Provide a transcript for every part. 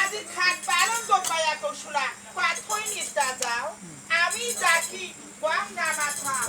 আজি থাক পালন দোপায়া কৌশলা পাথই নিস্তা যাও আমি জাতি বম নামা থাও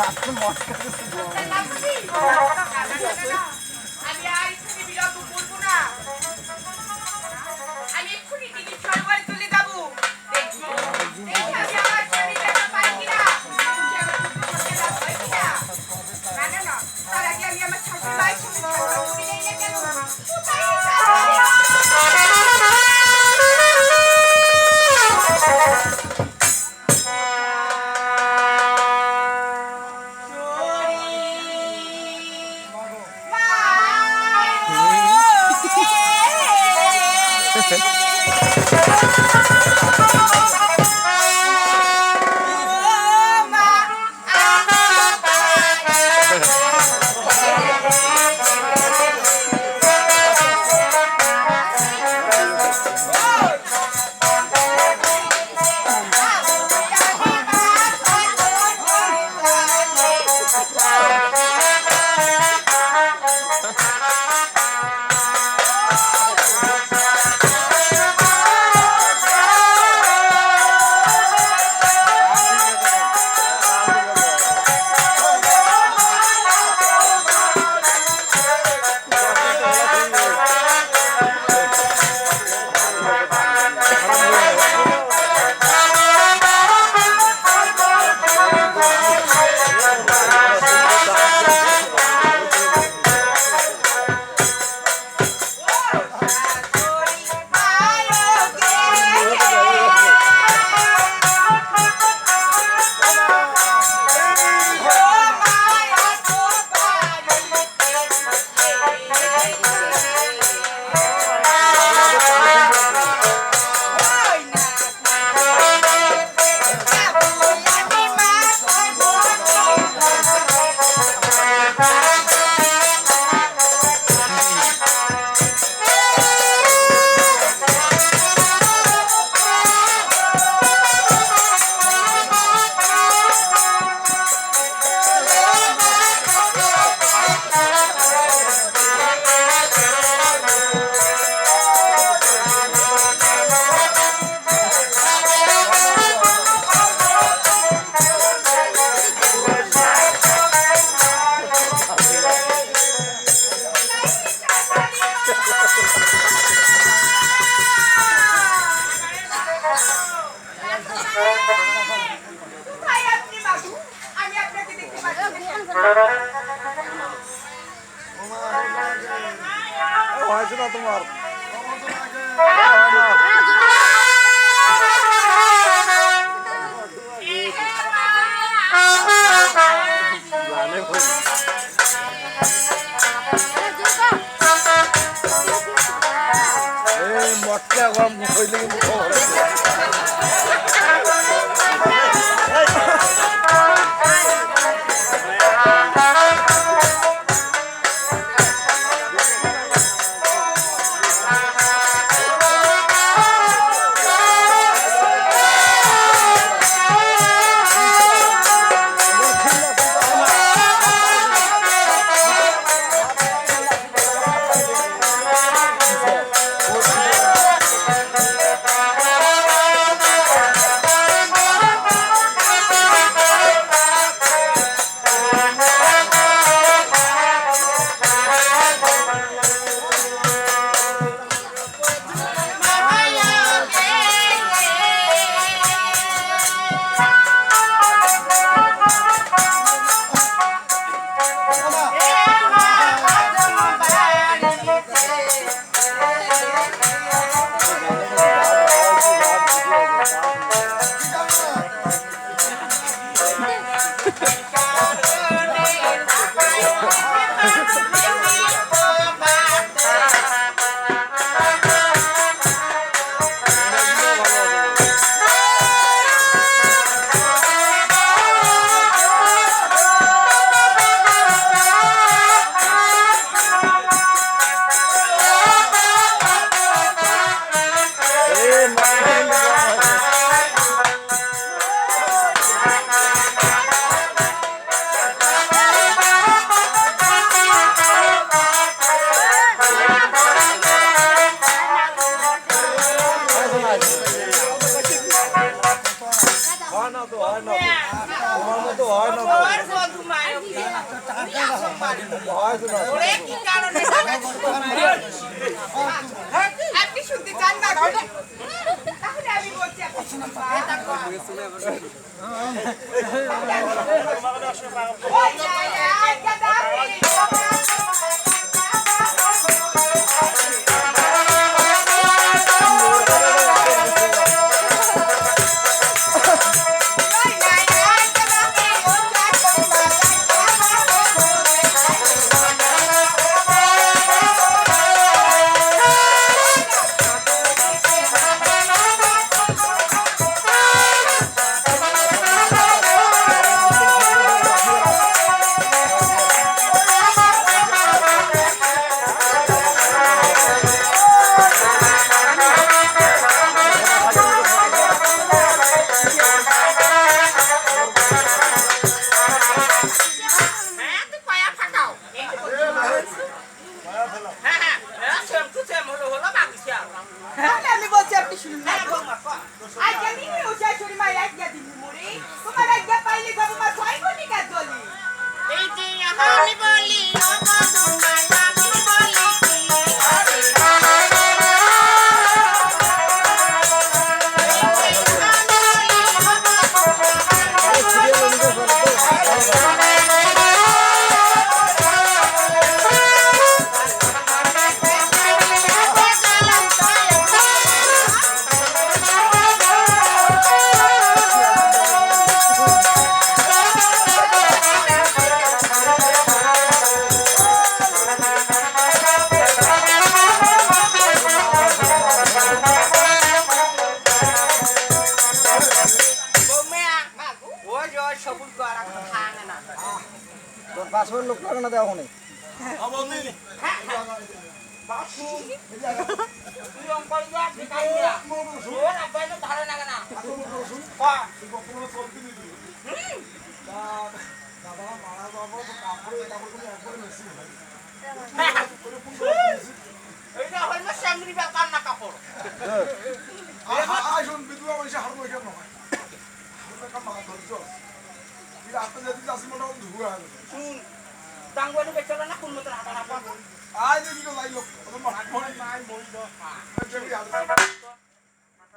আমার আমি হয়েছে না তোমার মটকা গরম হইলে কিন্তু আপনি শুনতে চান না তাহলে আমি বলছি আপনি লাগে না দেখো নি হ্যাঁ। হ্যাঁ বাসু তুই অঙ্কল যা দেখাই দিয়া ওর আব্বাইলে ধারে লাগে না কাপড় আইসন বিধবা পয়সা হার বই কেন হয় কাম মাথা ধরছ কি রাস্তা যেতে যাচ্ছি মোটামুটি শুন টাঙ্গুয়ানি বেচলো না কোন মতো হাঁটা হাঁটা দেখি তো যাই লোক মাঠ মরে নাই মরিল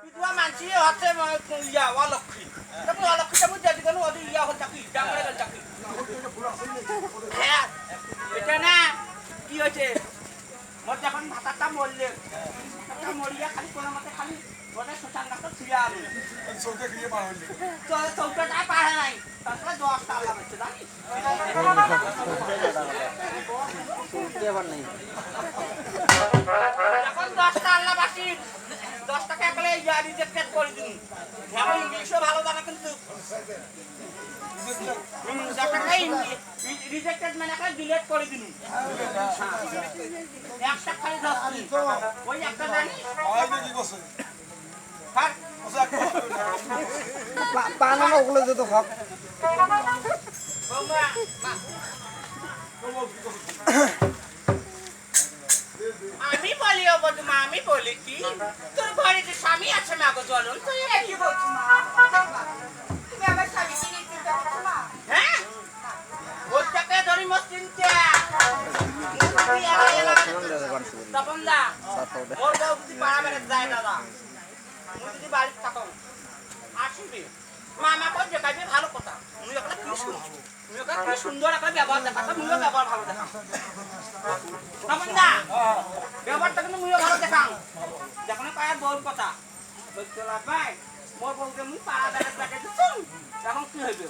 বিধবা মানছি হচ্ছে ইয়া অলক্ষী। তারপর অলক্ষীটা ওদের ইয়া হল চাকরি চাকরি হ্যাঁ এটা না কি হয়েছে? মোর যখন ভাতাটা মরলে। মরিয়া খালি কোনো মতে খালি ওদের শ্মশান ঘাটটা ছিঁড়ে আনলো চোখে গিয়ে পার হইলে তো চৌকাটা পারে নাই। তারপরে দশ টাকা হচ্ছে জানিস? এখন দশটা আল্লাহ বাসি দশ টাকা ইয়া রিজেক্টেড করে দিন এখন ইংলিশও ভালো জানা কিন্তু। রিজেক্টেড মানে একটা ডিলেট করে দিন একটা খালি ওই একটা জানি না ওগুলো যেত হক আমি বলি ও বধুমা আমি বলি কি? তোর ঘরে যে স্বামী আছে মাগো জ্বলন তুই এ কি বলছো সুন্দর একটা ব্যবহার দেখাতো মুইও ব্যবহার ভালো দেখাম তপন দা ব্যবহারটা কিন্তু মুইও ভালো দেখাম যখন পায় বউর কথা বুঝতে পাই মোর বউকে মুই পাড়া দেখে দিচ্ছুন এখন কি হইবে?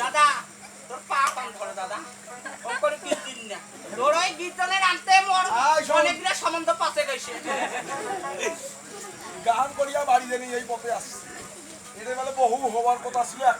দাদা তোর পা পান করে দাদা। ও করে কি দিন না। তোর ওই গীতনের আনতে মোর আয় শোন। অনেকগুলা সম্বন্ধ পাশে গেছে। গান করিয়া বাড়ি জানি এই পথে আসছে। এটা বলে বহু হওয়ার কথা ছিল একটা